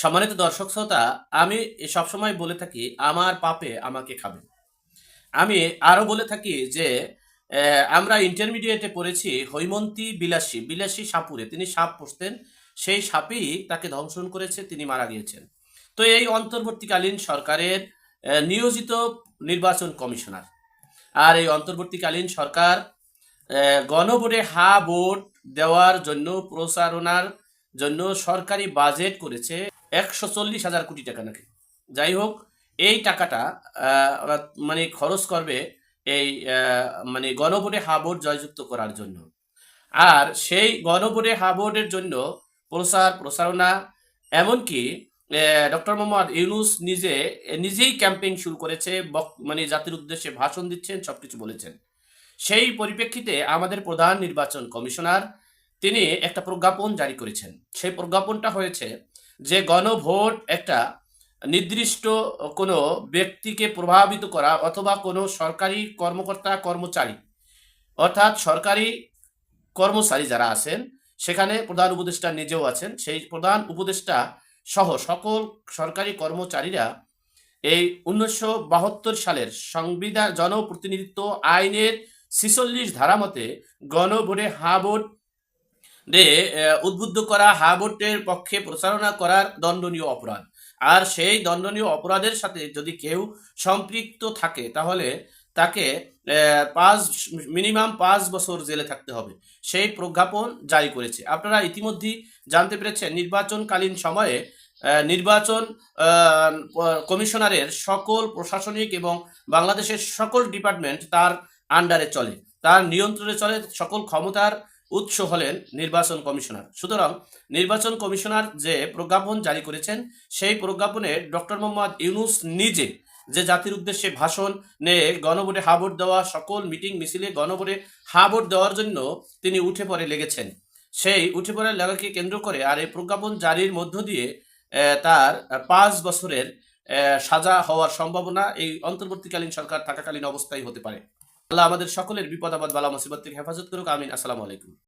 সম্মানিত দর্শক শ্রোতা, আমি সবসময় বলে থাকি, আমার পাপে আমাকে খাবে আমি আরও বলে থাকি যে আমরা ইন্টারমিডিয়েটে পড়েছি হৈমন্তী বিলাসী বিলাসী সাপুরে। তিনি সাপ পুষতেন, সেই সাপই তাকে ধ্বংসন করেছে, তিনি মারা গিয়েছেন। তো এই অন্তর্বর্তীকালীন সরকারের নিয়োজিত নির্বাচন কমিশনার। আর এই অন্তর্বর্তীকালীন সরকার গণভোটে হা ভোট দেওয়ার জন্য প্রচারণার জন্য সরকারি বাজেট করেছে। একশো চল্লিশ হাজার কোটি টাকা নাকি? যাই হোক, এই টাকাটা মানে খরচ করবে এই মানে গণভোটে হা ভোট জয়যুক্ত করার জন্য। আর সেই গণভোটে হা ভোটের জন্য প্রচার, প্রচারণা, এমনকি ডক্টর মোহাম্মদ ইউনুস নিজে নিজেই ক্যাম্পেইন শুরু করেছে মানে জাতির উদ্দেশ্যে ভাষণ দিচ্ছেন, সবকিছু বলেছেন। সেই পরিপ্রেক্ষিতে আমাদের প্রধান নির্বাচন কমিশনার, তিনি একটা প্রজ্ঞাপন জারি করেছেন। সেই প্রজ্ঞাপনটা হয়েছে যে গণভোট একটা নির্দিষ্ট কোনো ব্যক্তিকে প্রভাবিত করা অথবা কোনো সরকারি কর্মকর্তা, কর্মচারী, অর্থাৎ সরকারি কর্মচারী যারা আছেন, সেখানে প্রধান উপদেষ্টা নিজেও আছেন, সেই প্রধান উপদেষ্টা সহ সকল সরকারি কর্মচারীরা এই উনিশশো বাহাত্তর সালের সংবিধান, জনপ্রতিনিধিত্ব আইনের ছিচল্লিশ ধারা মতে গণভোটে হা ভোট রে উদ্বুদ্ধ করা হা ভোটের পক্ষে প্রচারণা করার দণ্ডনীয় অপরাধ। আর সেই দণ্ডনীয় অপরাধের সাথে যদি কেউ সম্পৃক্ত থাকে, তাহলে তাকে পাঁচ, মিনিমাম পাঁচ বছর জেলে থাকতে হবে। সেই প্রজ্ঞাপন জারি করেছে। আপনারা ইতিমধ্যেই জানতে পেরেছেন, নির্বাচনকালীন সময়ে নির্বাচন কমিশনারের সকল প্রশাসনিক এবং বাংলাদেশের সকল ডিপার্টমেন্ট তার আন্ডারে চলে। তার নিয়ন্ত্রণে চলে, সকল ক্ষমতার উৎস হলেন নির্বাচন কমিশনার। সুতরাং নির্বাচন কমিশনার যে প্রজ্ঞাপন জারি করেছেন, সেই প্রজ্ঞাপনে ডক্টর মোহাম্মদ ইউনুস নিজে যে জাতির উদ্দেশ্যে ভাষণ নিয়ে গণভোটে হাবট দেওয়া, সকল মিটিং, মিছিলে গণভোটে হাবট দেওয়ার জন্য তিনি উঠে পড়ে লেগেছেন। সেই উঠে পড়ে লাগাকে কেন্দ্র করে আর এই প্রজ্ঞাপন জারির মধ্য দিয়ে তার পাঁচ বছরের সাজা হওয়ার সম্ভাবনা এই অন্তর্বর্তীকালীন সরকার থাকাকালীন অবস্থায় হতে পারে। আল্লাহ আমাদের সকলের বিপদ আপদ বালা মুসিবত থেকে হেফাজত করুক আমিন। আসসালামু আলাইকুম।